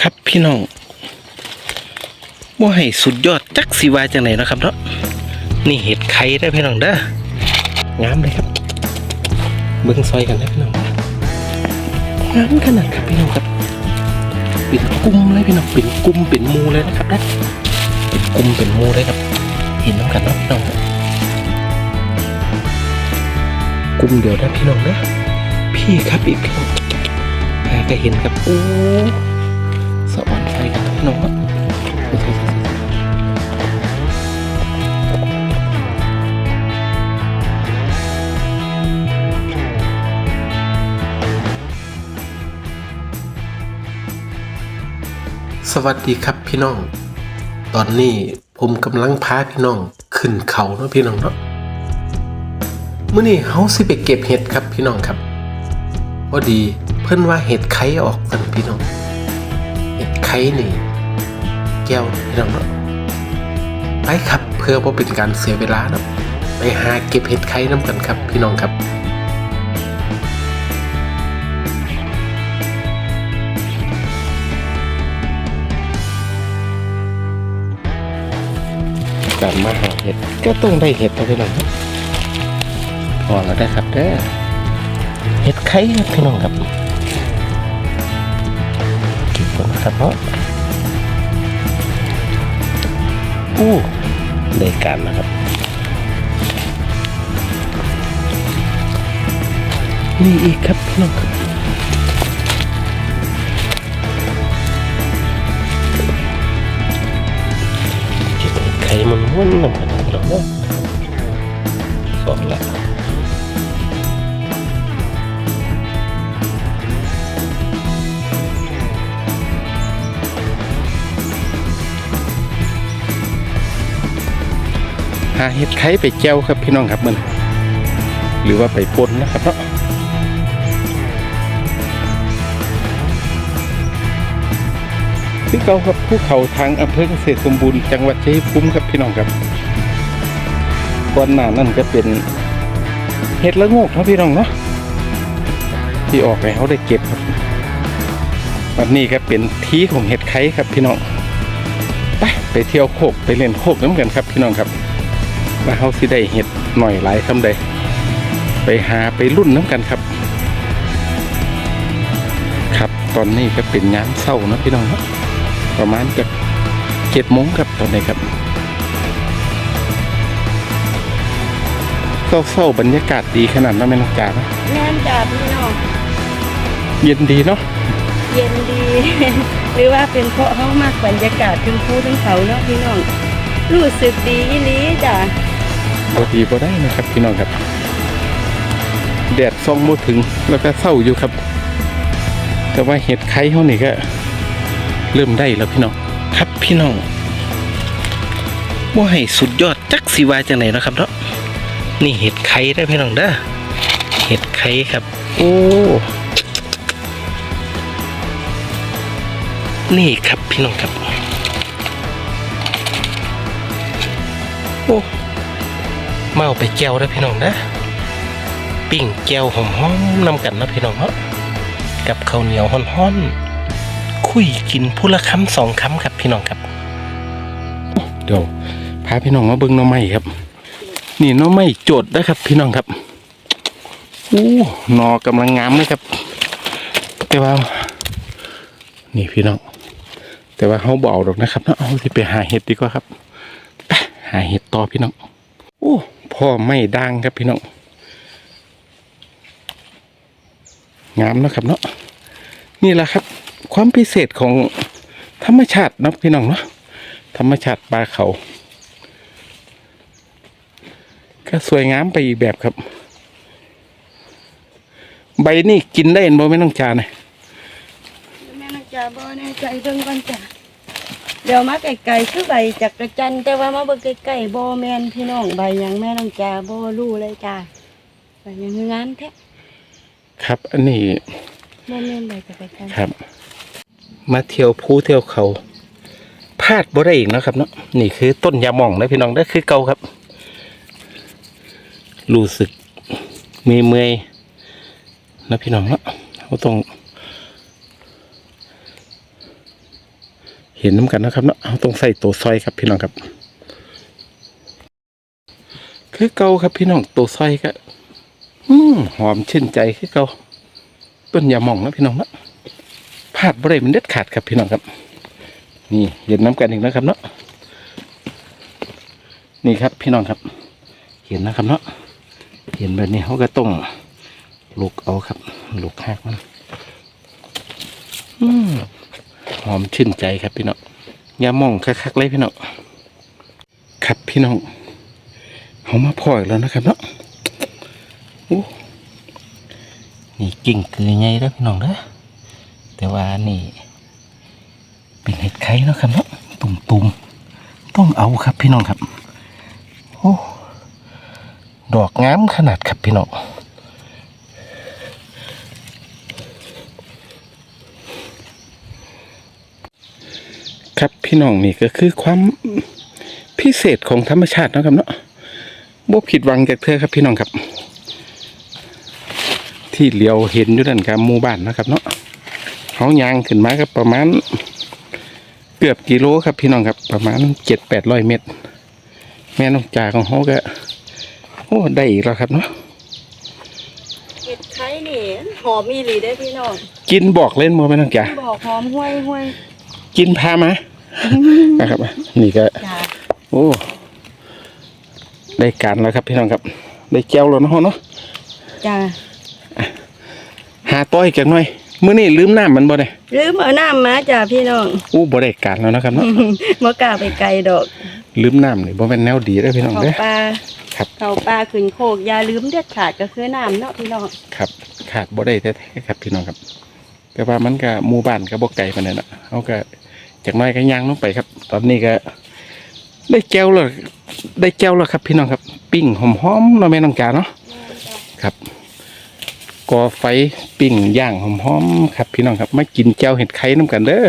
ครับพี่น้องว่าให้สุดยอดจักสิวาจังไหนนะครับเนาะนี่เห็ดไข่ได้พี่น้องเด้องามเลยครับ เบิ้งซอยกันนะพี่น้องงามขนาดครับพี่น้องครับเป็นกุ้มเลยพี่น้องเป็นกุ้มเป็นมูเลยนะครับนะเป็นกุ้มเป็นมูเลยครับ เห็นน้ำกันเนาะพี่น้องกุ้มเดียวนะพี่น้องนะพี่ครับอีกพี่น้องหาก็เห็นครับโอ้ สะอ่อนไฟกันนะพี่น้อะสวัสดีครับพี่น้อง ตอนนี้ผมกำลังพาพี่น้องขึ้นเขาเนาะพี่น้องเนาะเมื่อนี้เฮาสิไปเก็บเห็ดครับพี่น้องครับพอดีเพิ่นว่าเห็ดไข่ออกกันพี่น้อง ไข่นี่แก้วพี่น้องเนาะไปครับเพื่อว่าเป็นการเสียเวลาเนาะไปหาเก็บเห็ดไข่น้ำกันครับพี่น้องครับการมาหาเห็ดก็ต้องได้เห็ดนะพี่น้องพอแล้วได้ครับเด้อเห็ดไข่ครับพี่น้องครับ เก็บก่อนนะครับเนาะอู้ได้การนะครับ นี่อีกครับพี่น้องครับไข่มันม้วนนำกันนะพี่น้องเนาะสองละาเห็ดไข่ไปแก้วครับพี่น้องครับมันหรือว่าไปปนนะครับเนาะที่เก่าครับภูเขาทางอำเภอเกษตรสมบูรณ์จังหวัดชัยภูมิครับพี่น้องครับก่อนหน้านั้นก็เป็นเห็ดละโงกเนาะพี่น้องเนาะที่ออกไปเขาได้เก็บครับวันนี้ก็เป็นทีของเห็ดไข่ครับพี่น้องไปไปเที่ยวโคกไปเล่นโคกน้ำกันครับพี่น้องครับ ว่าเขาสิได้เห็ดหน่อยหลายคำใดไปหาไปรุ่นน้ำกันครับ ครับตอนนี้ก็เป็นยามเศร้านะพี่น้องเนาะประมาณจะเจ็ดโมงครับตอนนี้ครับเศร้าๆบรรยากาศดีขนาดนั้นไหมน้องจ๋านะแม่นจ้าพี่น้องเย็นดีเนาะเย็นดี หรือว่าเป็นเพราะเขามากบรรยากาศทั้งภูทั้งเขาเนาะพี่น้องรู้สึกดีอีหลีจ้ะ พอดีพอได้นะครับพี่น้องครับ แดดส่องบ่ถึงแล้วก็เศร้าอยู่ครับ แต่ว่าเห็ดไข่เขานี่ก็เริ่มได้แล้วพี่น้องครับพี่น้องว่าให้สุดยอดจักสิวาจังไหนนะครับเนาะนี่เห็ดไข่ได้พี่น้องเด้อเห็ดไข่ครับ โอ้นี่ครับพี่น้องครับ โอ้ มาเอาไปแก้วได้พี่น้องนะปิ้งแก้วหอมๆนำกันนะพี่น้องเนาะกับข้าวเหนียวฮ้อนๆคุยกินผู้ละคำสองคำครับพี่น้องครับ เดี๋ยวพาพี่น้องมาเบิ้งน้องไม้ครับ นี่น้องไม้โจดนะครับ พี่น้องครับอู้หนอกำลังงามเลยครับ แต่ว่า นี่พี่น้อง แต่ว่าเขาเบอาดอกนะครับเนาะเอาไปหาเห็ดดีกว่าครับไปหาเห็ดต่อพี่น้องโอ้ พ่อไม่ดังครับพี่น้องงามนะครับเนาะนี่แหละครับ ความพิเศษของธรรมชาตินะพี่น้องเนาะธรรมชาติป่าเขา ก็สวยงามไปอีกแบบครับ ใบนี่กินได้เห็นบ่ไม่ต้องจานเลยแม่นางจาบ่แน่ใจเบิ่องก่อนจ้ะ เดี๋ยวมาไกลๆคือใบจักรจันทร์แต่ว่ามาเบิ่งใกล้ๆบ่แม่นพี่น้องใบหยังแม่นางจ้าบ่รู้เลยจ้าใบหยังคืองามแท้ครับ อันนี้บ่แม่นใบจักรจันทร์ครับ มาเที่ยวภูเที่ยวเขาพลาดบ่ได้อีกเนาะครับเนาะนี่คือต้นยาหม่องนะพี่น้องได้อคือเก่าครับ รู้สึกมีเมื่อยนะพี่น้องเนาะเราต้อง เห็นน้ำกันนะครับเนาะเอาต้องใส่ตัวซอยครับพี่น้องครับ คือเก่าครับพี่น้องตัวซอยก็อืมหอมชื่นใจคือเก่าต้นยาหมองนะพี่น้องนะพลาดบ่ได้มันเด็ดขาดครับพี่น้องครับ นี่เห็นน้ำกันอีกนะครับเนาะนี่ครับพี่น้องครับ เห็นนะครับเนาะเห็นแบบนี้เขาก็ต้องลูกเอาครับลูกหักมันอืม หอมชื่นใจครับพี่น้องยามองคักๆเลยพี่น้องครับพี่น้องเขามาพ่อยแล้วนะครับเนาะโอ้นี่กิ่งคือไงแล้วพี่น้องเด้อแต่ว่านี่เป็นเห็ดไข่เนาะครับเนาะตุ่มตุ่มๆต้องเอาครับพี่น้องครับ โอ้ ดอกงามขนาดครับพี่น้อง ครับ พี่น้องนี่ก็คือความพิเศษของธรรมชาติเนาะครับเนาะบ่ผิดหวังจากเธอครับพี่น้องครับ ที่เหลียวเห็นอยู่ด้านกลางหมู่บ้านนะครับ เนาะเขายางขึ้นมาก็ประมาณเกือบกิโลครับพี่น้องครับประมาณเจ็ดแปดร้อยเมตร แม่น้องจ่าของเขาก็โอ้ได้อีกแล้วครับเนาะเห็ดไข่นี่หอมอีหลีได้อพี่น้องกินบอกเล่นมัวแม่น้องจ่าบอกหอมห้วยห้วยกินพามา นะครับนี่ก็จ้าโอ้ได้การแล้วครับพี่น้องครับ ได้แก้วแล้วเนาะเนาะจ้าหาต้อยกันหน่อยมื้อนี้ลืมน้ำมันบ่ได้ลืมเอาน้ำมาจ้าพี่น้องอู้บ่ได้การแล้วนะครับเนาะบ่กล้าไปไกลดอก ลืมน้ำนี่บ่แม่นแนวดีเด้อพี่น้องเขาเด้อปลาครับเขาปลาขึ้นโคกอย่าลืมเด็ดขาดก็คือน้ำเนาะพี่น้องครับ ขาดบ่ได้แท้ๆครับพี่น้องครับ แต่ว่ามันก็หมู่บ้านก็บ่ไกลปานนั้นน่ะเฮาก็ จากน้อยก็ย่างลงไปครับ ตอนนี้ก็ ได้แก้วแล้วได้แก้วแล้วครับ พี่น้องครับ ปิ้งหอมๆเนาะแม่น้องจ๋าเนาะครับก่อไฟปิ้งย่างหอมๆครับ พี่น้องครับมากินแก้วเห็ดไข่น้ำกันเด้อ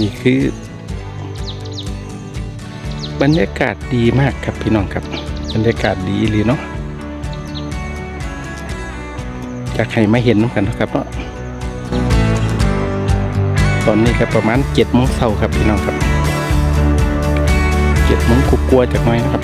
นี่คือ บรรยากาศดีมากครับพี่น้องครับ บรรยากาศดีเลยเนาะจากให้มาเห็นน้ำกันนะครับเนาะตอนนี้ครับประมาณเจ็ดโมงเช้าครับพี่น้องครับเจ็ดโมงกลัวจากหน้อยนะครับ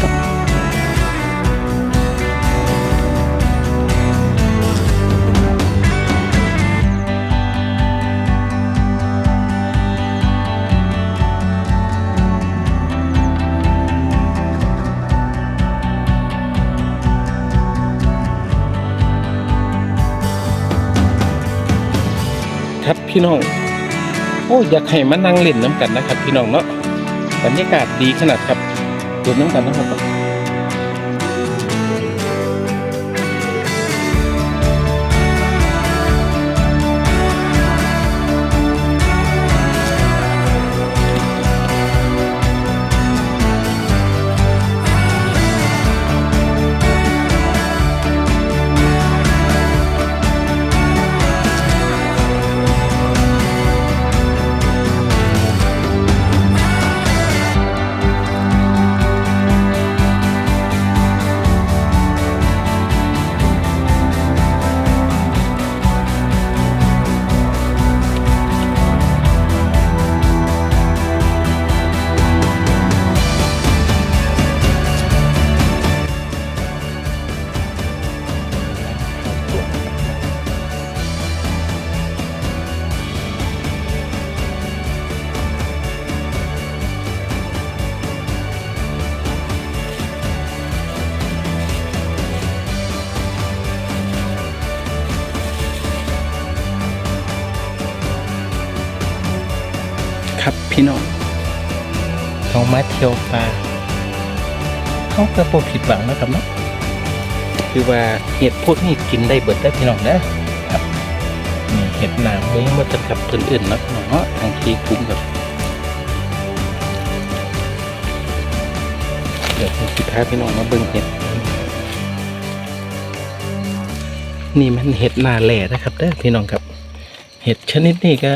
พี่น้อง โอ้อยากให้มานั่งเล่นน้ำกันนะครับ พี่น้องเนาะบรรยากาศดีขนาดครับเล่นน้ำกันนะครับ ครับพี่น้องเขามาเที่ยวป่าเขาก็บ่ผิดหวังนะครับเนาะคือว่าเห็ดพวกนี้กินได้เบิดได้พี่น้องนะครับนี่เห็ดหนามมุ้งมาจะกับอื่นๆเนาะพี่น้องเนาะทางทีคุ้มกับเดี๋ยวผมสิพาพี่น้องมาเบิ่งเห็ดนี่มันเห็ดนาแหล่นะครับเด้อพี่น้องครับ เห็ดชนิดนี้ก็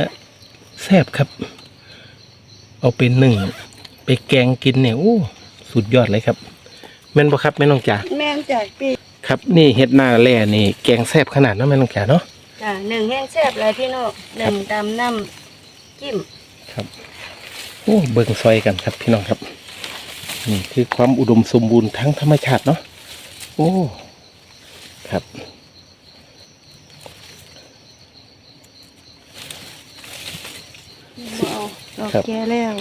แซ่บครับ เอาไปหนึ่ง ไปแกงกินเนี่ยโอ้สุดยอดเลยครับ แม่นบ่ครับแม่น้องจ๋าแม่นจากปีครับนี่เห็ดนาแหล่นี่แกงแซ่บขนาดเนาะแม่น้องจ๋าเนาะจ้ะหนึ่งแห้งแซ่บเลยพี่น้องหนึ่งตำน้ำจิ้มครับโอ้เบิ่งซอยกันครับพี่น้องครับ นี่คือความอุดมสมบูรณ์ทั้งธรรมชาติเนาะโอ้ครับบ่เอาดอกครับ แก่แล้ว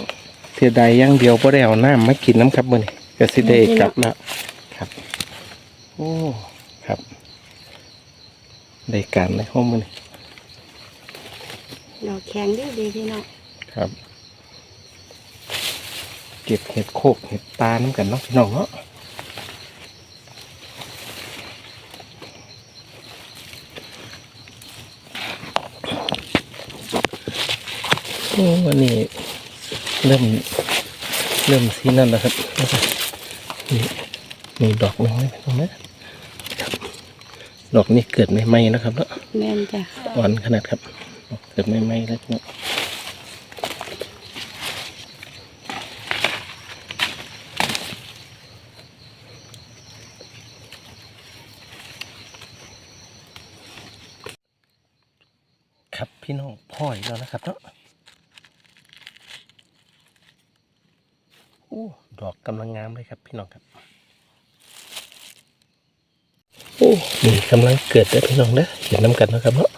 เสียดายอย่างเดียวบ่ได้เอาน้ำมากินน้ำครับมื้อนี้ก็สิได้กลับแล้วครับ โอ้ครับได้การในห้องมื้อนี้ดอกแข็งดีดีๆพี่น้องครับ เก็บเห็ดโคกเห็ดตาน้ำกันเนาะพี่น้องเนาะ วันนี้เริ่มเริ่มสีนั่นแล้วครับนี่มีดอกหนึงเลยพี่น้องนะครับดอกนี้เกิดใหม่ๆนะครับเนาะแม่นจ้ะอ่อนขนาดครับ เกิดใหม่ๆแล้วเนาะครับพี่น้องพ่อยแล้วนะครับเนาะโอ้ดอ กำลังงามเลยครับพี่น้องครับโอ้นี่กำลังเกิดได้อพี่น้องเด้อเห็นน้ำกันนะครับเนาะ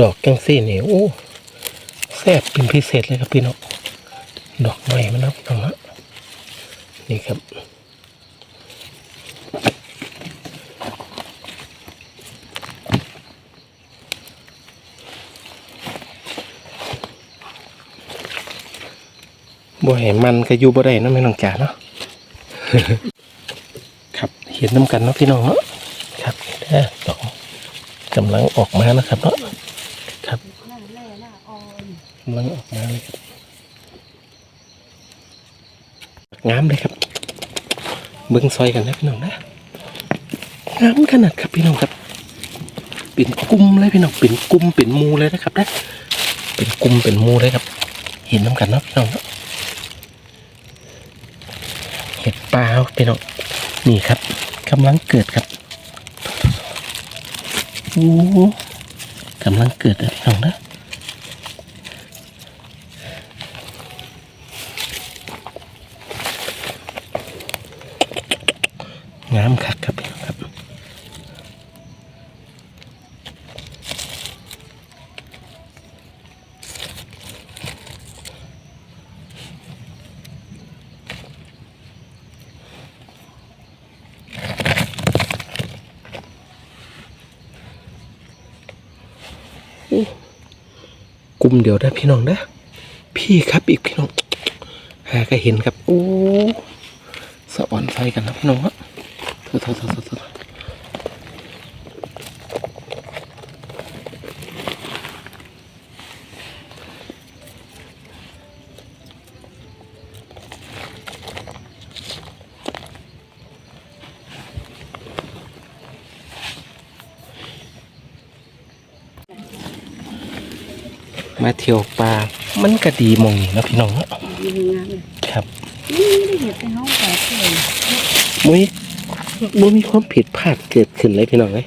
ดอกกังซี่นี่โอ้แซ่บเป็นพิเศษเลยครับพี่น้องดอกใหม่มันนะพี่น้องฮะนี่ครับ บ่ให้มันก็อยู่บ่ได้เนาะแม่น้องจ๋าเนาะครับเห็นน้ำกันเนาะพี่น้องเนาะครับแท้ดอกกำลังออกมานะครับเนาะครับกำลังออกมาเลยครับงามเลยครับ เบิ้งซอยกันนะพี่น้องนะงามขนาดครับพี่น้องครับเป็นกลุ่มเลยพี่น้องเป็นกลุ่มเป็นมูเลยนะครับนะเป็นกลุ่มเป็นมูเลยครับ เห็นน้ำกันเนาะพี่น้องเนาะเห็ดป ลาพี่น้องนี่ครับกำลังเกิดครับโอ้กำลังเกิดเลยพี่น้องนะงามคักครับพี่น้องครับ ก ลุ่มเดียวได้พี่น้องนะพี่ครับอีกพี่น้องหาก็เห็นครับโอ้สะอ่อนไฟกันนะพี่น้องครับโทษโทษโทษโทษโทษ มาเที่ยวป่ามันก็ดีหมองนี่เนาะพี่น้องเนาะดีงามเลยครับนี่ไม่ได้เห็ดในห้องแต่เพื่อนมุ้ยมุ้ยมีความผิดพลาดเกิดขึ้นเลยพี่น้องเลย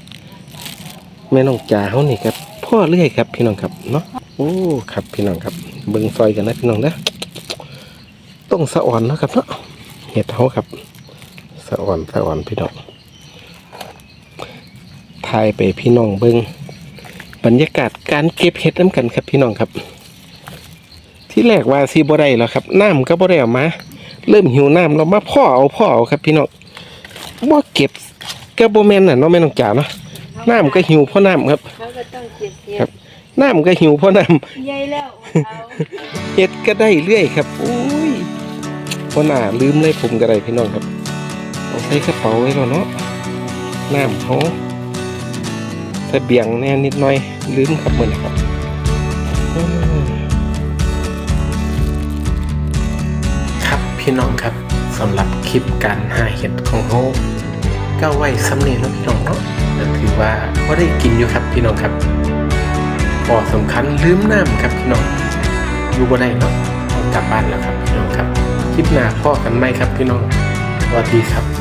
แม่น้องจ๋าเขานี่ครับพ่อเรื่อยครับ พี่น้องครับเนาะโอ้ครับพี่น้องครับเบิ่งซอยกันนะพี่น้องนะต้องสะอ่อนเนาะครับเนาะเห็ดเขาครับสะอ่อนสะอ่อนพี่น้องทายไปพี่น้องเบิ่ง บรรยากาศการเก็บเห็ดน้ำกันครับพี่น้องครับ ที่แรกว่าซีบ่ได้แล้วครับน้ำก็บ่ได้ออกมา เริ่มหิวน้ำเรามาพ่อเอาพ่อเอาครับพี่น้องบ่เก็บก็บ่แม่นน่ะเนาะแม่น้องจ๋าเนาะน้ำก็หิวพราะน้ำครับ เขาก็ต้องเก็บเก็ครับ บน้ำก็หิวพราะน้ใหญ่แล้วเอาำเฮ็ดก็ได้เรื่อยครับโอ้ยพราะหน้าลืมเลยผมก็ได้พี่น้องครับ เอาใส่กระเป๋าไว้แล้วเนาะน้ำเขา ถ้าเบี่ยงแน่นิดหน่อยลืมครับมือนครับครับพี่น้องครับสำหรับคลิปการหาเห็ดของเขาก็ไว้สำเนียงแล้วพี่น้องเนาะแต่ถือว่าก็ได้กินอยู่ครับพี่น้องครับพอสำคัญลืมน้ำครับพี่น้องอยู่บ่ได้เนาะต้องกลับบ้านแล้วครับพี่น้องครับ คลิปหน้าพ่อกันไหมครับพี่น้องสวัสดีครับ